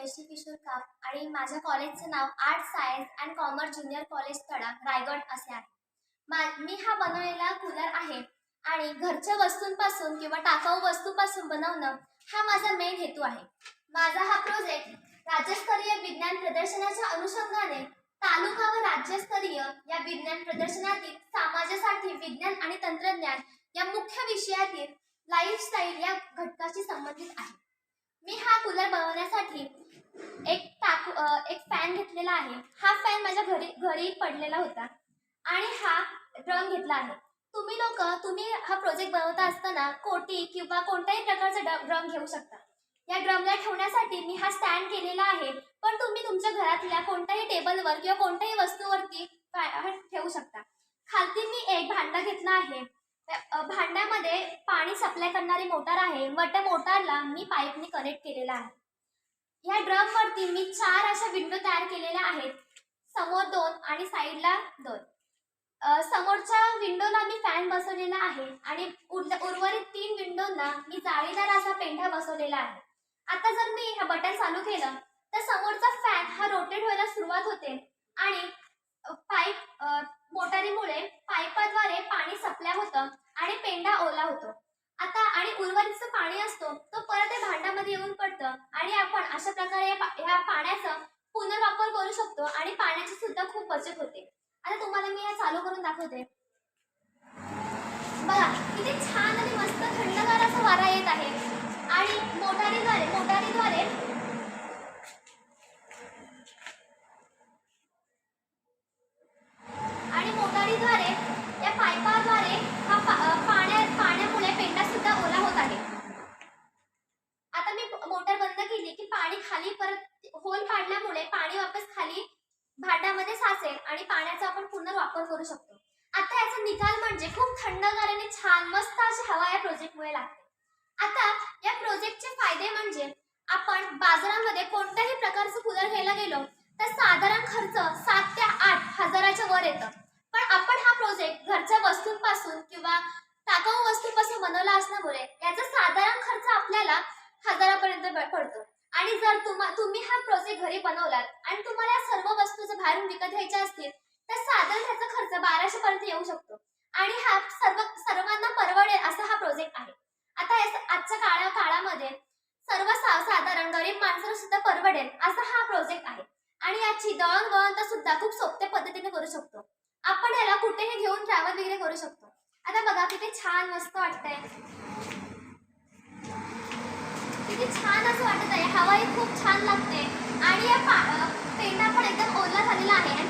जयश्री किशोर काप आणि माझ्या कॉलेजचं नाव art science and commerce junior college तडा रायगड असे आहे. मा मी हा बनवलेला कूलर आहे आणि घरच्या वस्तूंपासून किंवा टाकाऊ वस्तूपासून बनवणं हा माझा मेन हेतू आहे. माझा हा प्रोजेक्ट राज्यस्तरीय विज्ञान प्रदर्शनाच्या अनुषंगाने तालुका व राज्यस्तरीय या विज्ञान प्रदर्शनातील समाजासाठी विज्ञान आणि तंत्रज्ञान या मुख्य विषयातील लाईफस्टाईल या घटकाशी संबंधित आहे. मी हा कूलर बनवण्यासाठी एक फॅन घेतलेला आहे. हा फॅन माझ्या घरी घरी पडलेला होता. आणि हा ड्रम घेतला आहे. तुम्ही लोक तुम्ही हा प्रोजेक्ट बनवता असताना कोटी किंवा कोणत्याही प्रकारचा ड्रम घेऊ शकता. या ड्रमला ठेवण्यासाठी मी हा स्टँड केलेला आहे. पण तुम्ही तुमच्या घरातल्या कोणत्याही टेबलवर किंवा कोणत्याही वस्तूवरती ठेवू शकता. खालती मी एक भांडा घेतला आहे. भांड्यामध्ये पाणी सप्लाय करणारी मोटार आहे. व त्या मोटारला मी पाईपने कनेक्ट केलेला आहे. या ड्रम वरती मी चार अशा विंडो तयार केलेल्या आहेत. समोर दोन आणि साईडला दोन. समोरच्या विंडोला मी फॅन बसवलेला आहे आणि उर्वरित तीन विंडोना मी जाळीदार असा पेंढा बसवलेला आहे. आता जर मी हा बटन चालू केलं तर समोरचा फॅन हा रोटेट व्हायला सुरुवात होते आणि पाईप मोटारीमुळे पाईपाद्वारे पाणी सप्लाय होतं आणि पेंढा ओला होतो. आता आणि उर्वरितचं पाणी असतो तो परत या भांडामध्ये येऊन पडतं. आणि आपण अशा प्रकारे या ह्या पाण्याचा पुनर्वापर करू शकतो आणि पाण्याची सुद्धा खूप बचत होते. आता तुम्हाला मी हे चालू करून दाखवते. बघा किती छान आणि मस्त थंडगार असा वारा येत आहे. आणि मोटारीद्वारे मोटारीद्वारे आणि मोटारीद्वारे या पाईपाद्वारे हा पा- अ, पाण्या पाण्यामुळे पेंडा सुद्धा ओला होत आहे आता मी मोटर बंद केली की पाणी खाली परत होल पाडल्यामुळे पाणी वापस खाली भांड्यामध्ये साचेल आणि पाण्याचा आपण पुनर्वापर करू शकतो. आता याचा निकाल म्हणजे खूप थंडगार आणि छान मस्त अशी हवा या प्रोजेक्टमुळे लागते. आता या प्रोजेक्टचे फायदे म्हणजे आपण बाजारामध्ये कोणत्याही प्रकारचं कूलर घ्यायला गेलो तर साधारण खर्च सात ते आठ हजाराच्या वर येतं. पण आपण हा प्रोजेक्ट घरच्या वस्तूंपासून किंवा टाकाऊ वस्तूंपासून बनवला असल्यामुळे याचा साधारण खर्च आपल्याला हजारापर्यंत पडतो आणि जर तुम्हा तुम्ही हा प्रोजेक्ट घरी बनवलात आणि तुम्हाला या सर्व वस्तू जर बाहेरून विकत घ्यायच्या असतील तर साधारण त्याचा खर्च बाराशे पर्यंत येऊ शकतो. आणि हा सर्व सर्वांना परवडेल असा हा प्रोजेक्ट आहे. आता आजच्या काळा काळामध्ये सर्व साधारण गरीब माणसाला सुद्धा परवडेल असा हा प्रोजेक्ट आहे. आणि याची दळणवळण सुद्धा खूप सोप्या पद्धतीने करू शकतो. आपण याला कुठेही घेऊन ट्रॅव्हल वगैरे करू शकतो. आता बघा किती छान मस्त वाटतंय. किती छान असं वाटत आहे. हवाही खूप छान लागते. आणि या पा पेंडा पण एकदम ओला झालेला आहे. आणि